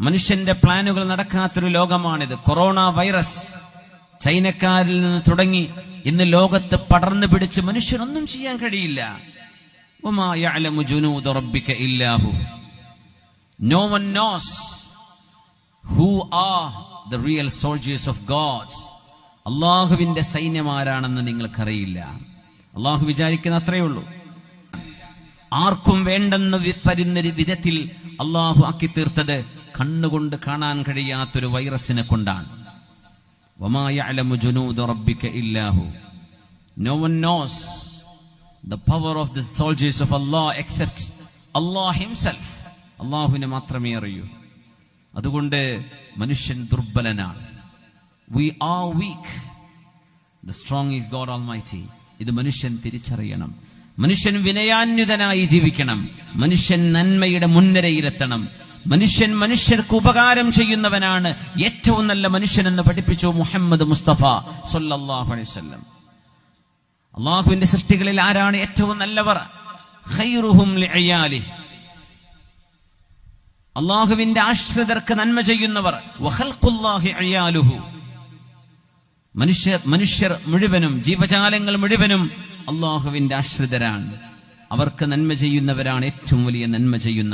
മനുഷ്യന്റെ പ്ലാനുകൾ നടക്കാത്തൊരു ലോകമാണിത്. Corona virus ചൈനക്കാരിൽ നിന്ന് തുടങ്ങി ഇന്ന് ലോകത്ത് പടർന്നു പിടിച്ച് മനുഷ്യനൊന്നും ചെയ്യാൻ കഴിയില്ല. നോ വൺ നോസ് അള്ളാഹുവിന്റെ സൈന്യമാരാണെന്ന് നിങ്ങൾക്കറിയില്ല. അള്ളാഹു വിചാരിക്കുന്ന അത്രയേ ഉള്ളൂ. ആർക്കും വേണ്ടെന്ന് പരിന്നൊരു വിധത്തിൽ അള്ളാഹു ആക്കി തീർത്തത് കണ്ണുകൊണ്ട് കാണാൻ കഴിയാത്തൊരു വൈറസിനെ കൊണ്ടാണ്. ഇല്ലാഹു. No one knows the power of the soldiers of Allah except Allah himself അള്ളാഹുവിനെ മാത്രമേ അറിയൂ. അതുകൊണ്ട് മനുഷ്യൻ ദുർബലനാണ്. We are weak the strong is God all ഇത് മനുഷ്യൻ തിരിച്ചറിയണം. മനുഷ്യൻ വിനയാന്വിതനായി ജീവിക്കണം. മനുഷ്യൻ നന്മയുടെ മുൻനിരയിലെത്തണം. മനുഷ്യൻ മനുഷ്യർക്ക് ഉപകാരം ചെയ്യുന്നവനാണ് ഏറ്റവും നല്ല മനുഷ്യൻ എന്ന് പഠിപ്പിച്ചു മുഹമ്മദ് മുസ്തഫ സല്ലല്ലാഹു അലൈഹി വസല്ലം. അള്ളാഹുവിന്റെ സൃഷ്ടികളിൽ ആരാണ് ഏറ്റവും നല്ലവർ? അള്ളാഹുവിന്റെ ആശ്രിതർക്ക് നന്മ ചെയ്യുന്നവർ. മനുഷ്യർ മനുഷ്യർ മുഴുവനും ജീവജാലങ്ങൾ മുഴുവനും അള്ളാഹുവിന്റെ ആശ്രിതരാണ്. അവർക്ക് നന്മ ചെയ്യുന്നവരാണ് ഏറ്റവും വലിയ നന്മ ചെയ്യുന്ന